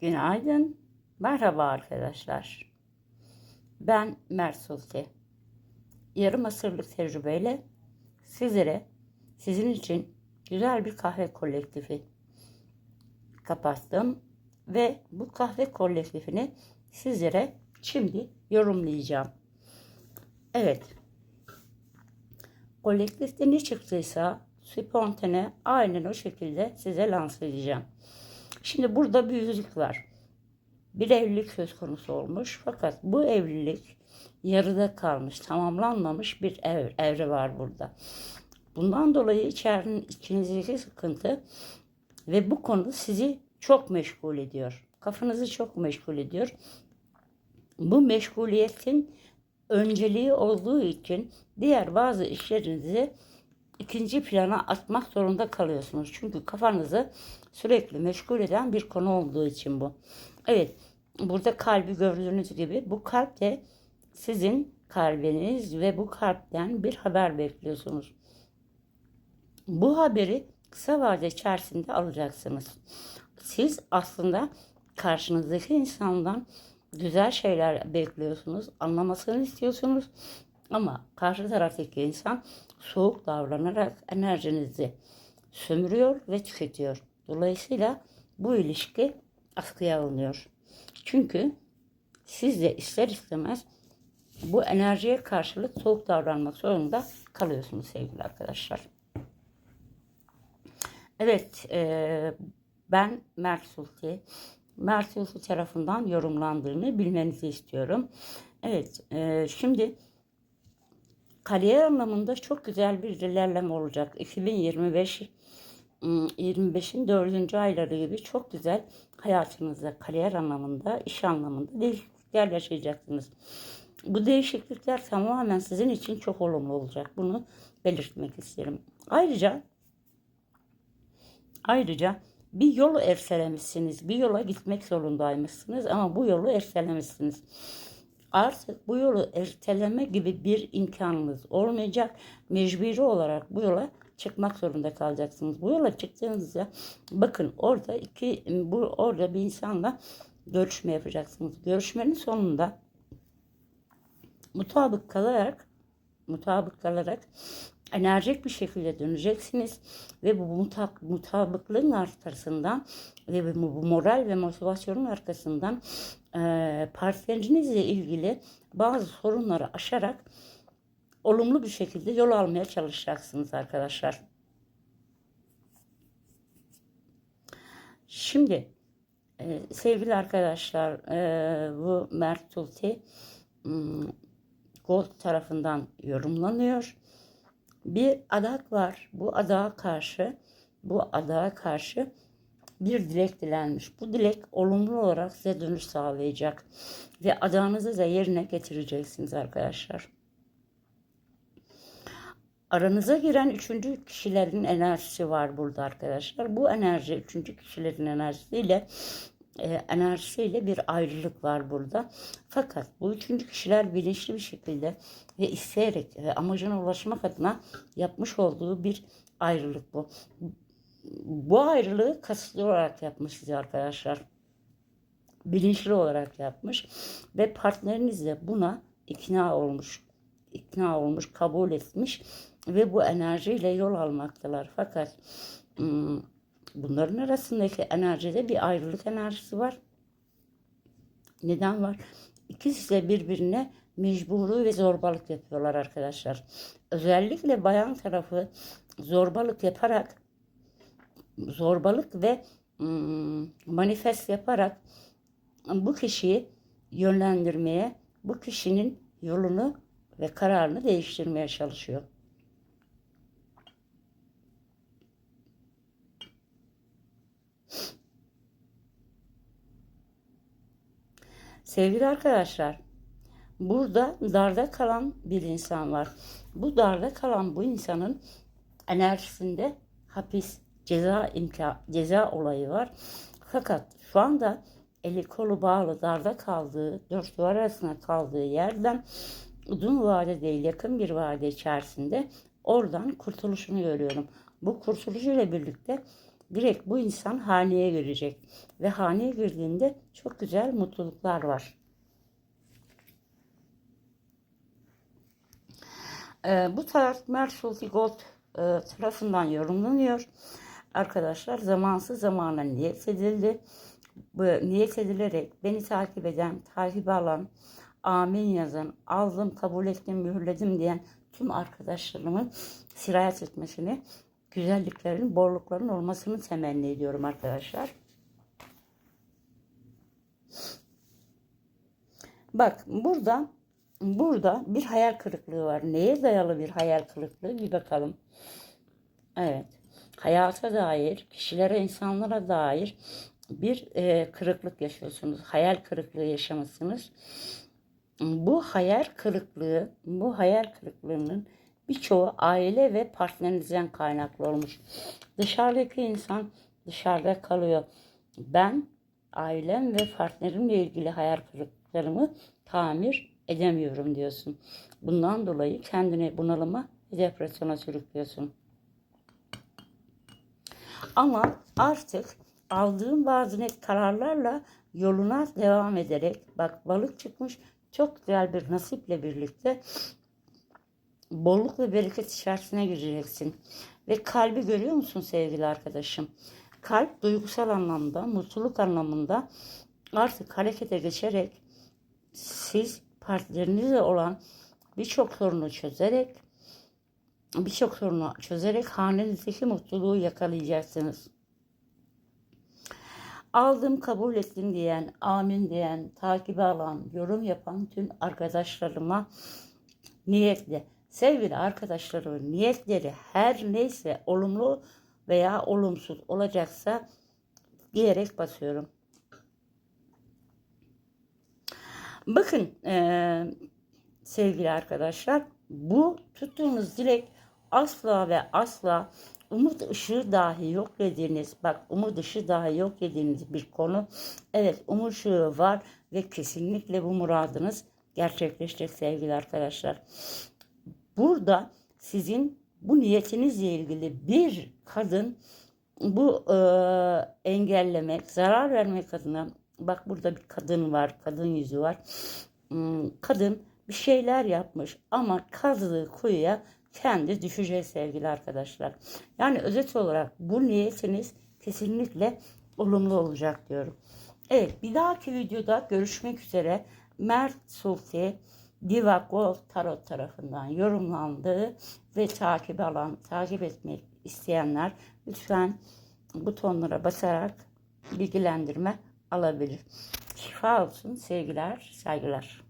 Günaydın. Merhaba arkadaşlar. Ben Mert Sulti. Yarım asırlık tecrübeyle sizlere sizin için güzel bir kahve kolektifi kapattım ve bu kahve kolektifini sizlere şimdi yorumlayacağım. Evet. Kolektifte ne çıktıysa spontane aynen o şekilde size lanse edeceğim. Şimdi burada bir yüzük var. Bir evlilik söz konusu olmuş. Fakat bu evlilik yarıda kalmış, tamamlanmamış bir ev, evre var burada. Bundan dolayı içerinin içinizdeki sıkıntı ve bu konu sizi çok meşgul ediyor. Kafanızı çok meşgul ediyor. Bu meşguliyetin önceliği olduğu için diğer bazı işlerinizi ikinci plana atmak zorunda kalıyorsunuz. Çünkü kafanızı sürekli meşgul eden bir konu olduğu için bu. Evet, burada kalbi gördüğünüz gibi bu kalp de sizin kalbiniz ve bu kalpten bir haber bekliyorsunuz. Bu haberi kısa vade içerisinde alacaksınız. Siz aslında karşınızdaki insandan güzel şeyler bekliyorsunuz, anlamasını istiyorsunuz. Ama karşı taraftaki insan soğuk davranarak enerjinizi sömürüyor ve tüketiyor. Dolayısıyla bu ilişki askıya alınıyor. Çünkü siz de ister istemez bu enerjiye karşılık soğuk davranmak zorunda kalıyorsunuz sevgili arkadaşlar. Evet, e, ben Mert Sulti. Mert Sulti tarafından yorumlandığını bilmenizi istiyorum. Evet, e, şimdi kariyer anlamında çok güzel bir ilerleme olacak. 2025 25'in 4. ayları gibi çok güzel hayatınızda kariyer anlamında, iş anlamında değişiklikler yaşayacaksınız. Bu değişiklikler tamamen sizin için çok olumlu olacak. Bunu belirtmek isterim. Ayrıca ayrıca bir yolu ertelemişsiniz. Bir yola gitmek zorundaymışsınız ama bu yolu ertelemişsiniz artık bu yolu erteleme gibi bir imkanınız olmayacak. Mecburi olarak bu yola çıkmak zorunda kalacaksınız. Bu yola çıktığınızda bakın orada iki bu orada bir insanla görüşme yapacaksınız. Görüşmenin sonunda mutabık kalarak mutabık kalarak enerjik bir şekilde döneceksiniz ve bu mutab mutabıklığın arkasından ve bu moral ve motivasyonun arkasından e, partnerinizle ilgili bazı sorunları aşarak olumlu bir şekilde yol almaya çalışacaksınız arkadaşlar. Şimdi e, sevgili arkadaşlar e, bu Mert Tulti Gold tarafından yorumlanıyor. Bir adak var. Bu adağa karşı bu adağa karşı bir dilek dilenmiş. Bu dilek olumlu olarak size dönüş sağlayacak. Ve adağınızı da yerine getireceksiniz arkadaşlar. Aranıza giren üçüncü kişilerin enerjisi var burada arkadaşlar. Bu enerji üçüncü kişilerin enerjisiyle enerjisiyle bir ayrılık var burada. Fakat bu üçüncü kişiler bilinçli bir şekilde ve isteyerek ve amacına ulaşmak adına yapmış olduğu bir ayrılık bu bu ayrılığı kasıtlı olarak yapmış size arkadaşlar. Bilinçli olarak yapmış ve partneriniz de buna ikna olmuş. ikna olmuş, kabul etmiş ve bu enerjiyle yol almaktalar. Fakat hmm, bunların arasındaki enerjide bir ayrılık enerjisi var. Neden var? İkisi de birbirine mecburu ve zorbalık yapıyorlar arkadaşlar. Özellikle bayan tarafı zorbalık yaparak zorbalık ve manifest yaparak bu kişiyi yönlendirmeye, bu kişinin yolunu ve kararını değiştirmeye çalışıyor. Sevgili arkadaşlar, burada darda kalan bir insan var. Bu darda kalan bu insanın enerjisinde hapis ceza imka ceza olayı var. Fakat şu anda eli kolu bağlı darda kaldığı, dört duvar arasında kaldığı yerden uzun vade değil yakın bir vade içerisinde oradan kurtuluşunu görüyorum. Bu kurtuluşuyla birlikte direkt bu insan haneye girecek. Ve haneye girdiğinde çok güzel mutluluklar var. Ee, bu taraf Mersulti Gold e, tarafından yorumlanıyor. Arkadaşlar zamansız zamana niyet edildi. Bu niyet edilerek beni takip eden, takip alan, amin yazan, aldım, kabul ettim, mühürledim diyen tüm arkadaşlarımın sirayet etmesini, güzelliklerin, borlukların olmasını temenni ediyorum arkadaşlar. Bak burada burada bir hayal kırıklığı var. Neye dayalı bir hayal kırıklığı bir bakalım. Evet. Hayata dair, kişilere, insanlara dair bir e, kırıklık yaşıyorsunuz. Hayal kırıklığı yaşamışsınız. Bu hayal kırıklığı, bu hayal kırıklığının birçoğu aile ve partnerinizden kaynaklı olmuş. Dışarıdaki insan dışarıda kalıyor. Ben ailem ve partnerimle ilgili hayal kırıklıklarımı tamir edemiyorum diyorsun. Bundan dolayı kendini bunalıma ve depresyona sürüklüyorsun. Ama artık aldığın bazı net kararlarla yoluna devam ederek bak balık çıkmış çok güzel bir nasiple birlikte bolluk ve bereket içerisine gireceksin. Ve kalbi görüyor musun sevgili arkadaşım? Kalp duygusal anlamda, mutluluk anlamında artık harekete geçerek siz partnerinizle olan birçok sorunu çözerek birçok sorunu çözerek hanenizdeki mutluluğu yakalayacaksınız. Aldım, kabul ettim diyen, amin diyen, takibi alan, yorum yapan tüm arkadaşlarıma niyetle, sevgili arkadaşlarımın niyetleri her neyse olumlu veya olumsuz olacaksa diyerek basıyorum. Bakın e, sevgili arkadaşlar bu tuttuğunuz dilek asla ve asla umut ışığı dahi yok dediğiniz bak umut ışığı dahi yok dediğiniz bir konu. Evet umut ışığı var ve kesinlikle bu muradınız gerçekleşecek sevgili arkadaşlar. Burada sizin bu niyetinizle ilgili bir kadın bu e, engellemek, zarar vermek adına bak burada bir kadın var, kadın yüzü var. Hmm, kadın bir şeyler yapmış ama kazdığı kuyuya kendi düşecek sevgili arkadaşlar. Yani özet olarak bu niyetiniz kesinlikle olumlu olacak diyorum. Evet bir dahaki videoda görüşmek üzere. Mert Sulti Diva Gold Tarot tarafından yorumlandığı ve takip alan, takip etmek isteyenler lütfen butonlara basarak bilgilendirme alabilir. Şifa olsun, sevgiler, saygılar.